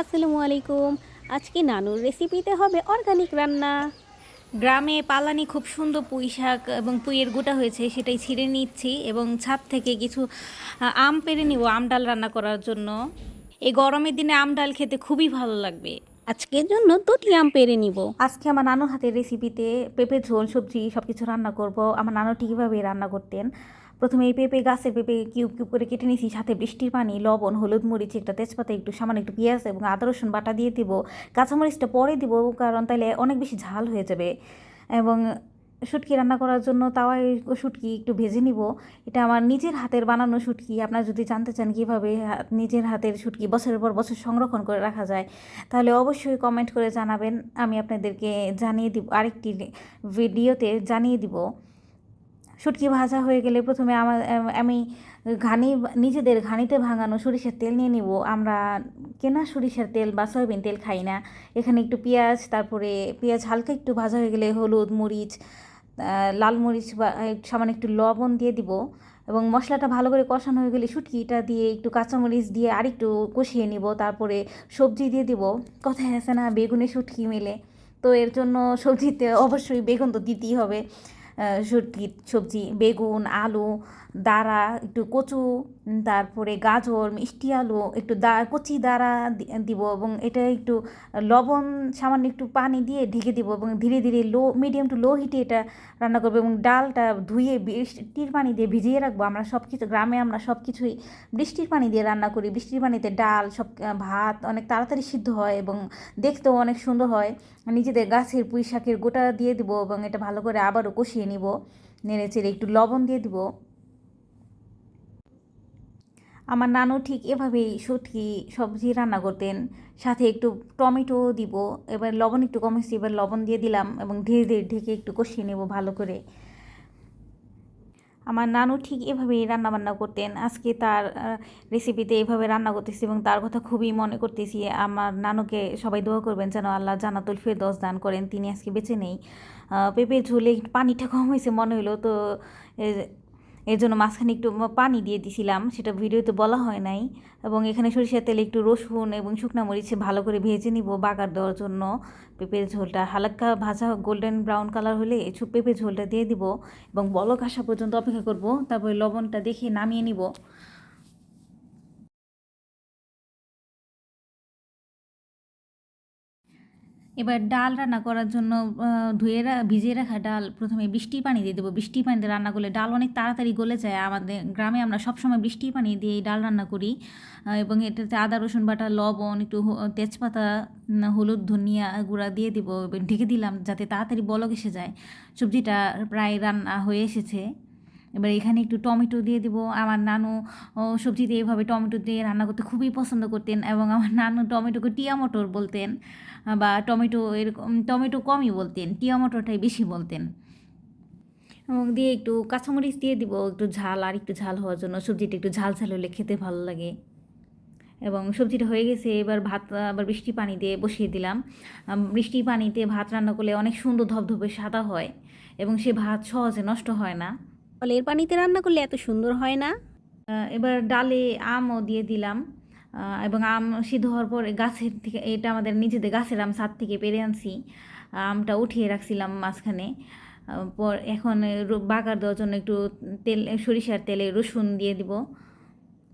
আসসালামু আলাইকুম। আজকে নানুর রেসিপিতে হবে অর্গানিক রান্না। গ্রামে পালানি খুব সুন্দর পুঁই শাক এবং পুঁইয়ের গোটা হয়েছে, সেটাই ছিঁড়ে নিচ্ছি এবং ছাদ থেকে কিছু আম পেরে নিব, আম ডাল রান্না করার জন্য। এই গরমের দিনে আম ডাল খেতে খুবই ভালো লাগবে। আজকের জন্য দুটি আম পেরে নিব। আজকে আমার নানুর হাতের রেসিপিতে পেঁপে, ঝোল, সবজি সব কিছু রান্না করব। আমার নানু ঠিকভাবে রান্না করতেন। প্রথমে এই পেঁপে গাছের পেঁপে কিউব কিউব করে কেটে নিয়েছি, সাথে বৃষ্টির পানি, লবণ, হলুদ মরিচ, একটা তেজপাতা, একটু সামান্য একটু পেঁয়াজ এবং আদা, রসুন বাটা দিয়ে দিব। কাঁচামরিচটা পরে দিব, কারণ তাহলে অনেক বেশি ঝাল হয়ে যাবে। এবং শুটকি রান্না করার জন্য তাওয়ায় শুটকি একটু ভেজে নিব। এটা আমার নিজের হাতের বানানো শুটকি। আপনারা যদি জানতে চান কীভাবে নিজের হাতের শুটকি বছরের পর বছর সংরক্ষণ করে রাখা যায়, তাহলে অবশ্যই কমেন্ট করে জানাবেন। আমি আপনাদেরকে জানিয়ে দিব, আরেকটি ভিডিওতে জানিয়ে দিব। শুটকি ভাজা হয়ে গেলে প্রথমে আমার আমি ঘানি, নিজেদের ঘানিতে ভাঙানো সরিষার তেল নিয়ে নিব। আমরা কেনা সরিষার তেল বা সয়াবিন তেল খাই না। এখানে একটু পেঁয়াজ, তারপরে পেঁয়াজ হালকা একটু ভাজা হয়ে গেলে হলুদ, মরিচ লাল মরিচ বা একটু সামান্য একটু লবণ দিয়ে দিব। এবং মশলাটা ভালো করে কষানো হয়ে গেলে শুটকিটা দিয়ে একটু কাঁচামরিচ দিয়ে আরেকটু কষিয়ে নিব। তারপরে সবজি দিয়ে দিব। কথায় আছে না, বেগুনে শুটকি মেলে। তো এর জন্য সবজিতে অবশ্যই বেগুন তো দিতেই হবে। আহ, সবজি বেগুন আলু দাঁড়া একটু কচু তারপরে গাজর মিষ্টি আলু একটু দা কচি দাঁড়া দিব এবং এটা একটু লবণ সামান্য একটু পানি দিয়ে ঢেকে দিব এবং ধীরে ধীরে লো মিডিয়াম টু লো হিটে এটা রান্না করব এবং ডালটা ধুয়ে বৃষ্টির পানি দিয়ে ভিজিয়ে রাখব। আমরা সব কিছু গ্রামে আমরা সব কিছুই বৃষ্টির পানি দিয়ে রান্না করি। বৃষ্টির পানিতে ডাল সব ভাত অনেক তাড়াতাড়ি সিদ্ধ হয় এবং দেখতেও অনেক সুন্দর হয়। নিজেদের গাছের পুঁই শাকের গোটা দিয়ে দিব এবং এটা ভালো করে আবারও কষিয়ে নিব। নেড়ে চেড়ে একটু লবণ দিয়ে দিব। আমার নানু ঠিক এভাবেই সত্যি সবজি রান্না করতেন। সাথে একটু টমেটো দিব। এবার লবণ একটু কমেছি এবার লবণ দিয়ে দিলাম এবং ধীরে ধীরে ঢেকে একটু কষিয়ে নেব ভালো করে। আমার নানু ঠিক এভাবেই রান্না বান্না করতেন। আজকে তার রেসিপিতে এভাবে রান্না করতেছি এবং তার কথা খুবই মনে করতেছি। আমার নানুকে সবাই দোয়া করবেন যেন আল্লাহ জানাতুল ফেরদৌস দান করেন। তিনি আজকে বেঁচে নেই। পেঁপে ঝুলে পানিটা কম হয়েছে মনে হলো তো এর জন্য মাঝখানে একটু পানি দিয়ে দিছিলাম, সেটা ভিডিওতে বলা হয় নাই। এবং এখানে সরিষার তেলে একটু রসুন এবং শুকনা মরিচ ভালো করে ভেজে নিব বাগার দেওয়ার জন্য। পেঁপের ঝোলটা হালকা ভাজা গোল্ডেন ব্রাউন কালার হলে ছু পেঁপের ঝোলটা দিয়ে দিব এবং বলক আসা পর্যন্ত অপেক্ষা করব, তারপরে লবণটা দেখে নামিয়ে নিব। এবার ডাল রান্না করার জন্য ধুয়ে ভিজিয়ে রাখা ডাল প্রথমে বৃষ্টির পানি দিয়ে দেবো। বৃষ্টির পানিতে রান্না করলে ডাল অনেক তাড়াতাড়ি গলে যায়। আমাদের গ্রামে আমরা সবসময় বৃষ্টির পানি দিয়ে ডাল রান্না করি। এবং এটাতে আদা, রসুন বাটা, লবণ, একটু তেজপাতা হলুদ, ধনিয়া গুঁড়া দিয়ে দিব। ঢেকে দিলাম যাতে তাড়াতাড়ি বলক এসে যায়। সবজিটা প্রায় রান্না হয়ে এসেছে। এবার এখানে একটু টমেটো দিয়ে দিব। আমার নানু সবজিতে এইভাবে টমেটো দিয়ে রান্না করতে খুবই পছন্দ করতেন এবং আমার নানু টমেটোকে টিয়া মটর বলতেন বা টমেটো এরকম, টমেটো কমই বলতেন, টিয়া মটরটাই বেশি বলতেন। এবং দিয়ে একটু কাঁচামরিচ দিয়ে দিব, একটু ঝাল আর একটু ঝাল হওয়ার জন্য। সবজিটা একটু ঝাল ঝাল হলে খেতে ভালো লাগে। এবং সবজিটা হয়ে গেছে, এবার ভাত, আবার বৃষ্টি পানি দিয়ে বসিয়ে দিলাম। বৃষ্টি পানিতে ভাত রান্না করলে অনেক সুন্দর ধবধবে সাদা হয় এবং সে ভাত সহজে নষ্ট হয় না। জলের পানিতে রান্না করলে এত সুন্দর হয় না? এবার ডালে আমও দিয়ে দিলাম। এবং আম সিদ্ধ হওয়ার পরে গাছের থেকে, এটা আমাদের নিজেদের গাছের আম ছাদ থেকে পেরে আনছি। আমটা উঠিয়ে রাখছিলাম মাঝখানে। পর এখন বাগার দেওয়ার জন্য একটু তেল, সরিষার তেলে রসুন দিয়ে দিব।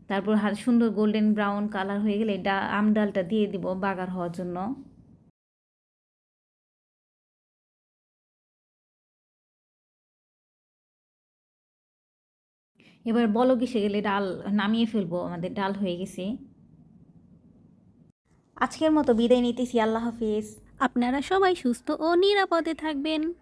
তারপর সুন্দর গোল্ডেন ব্রাউন কালার হয়ে গেলে ডা আম ডালটা দিয়ে দিব বাগার হওয়ার জন্য। এবার বলো কিসে গেলে ডাল নামিয়ে ফেলব, আমাদের ডাল হয়ে গেছে। আজকের মতো বিদায় নিতেছি, আল্লাহ হাফিজ। আপনারা সবাই সুস্থ ও নিরাপদে থাকবেন।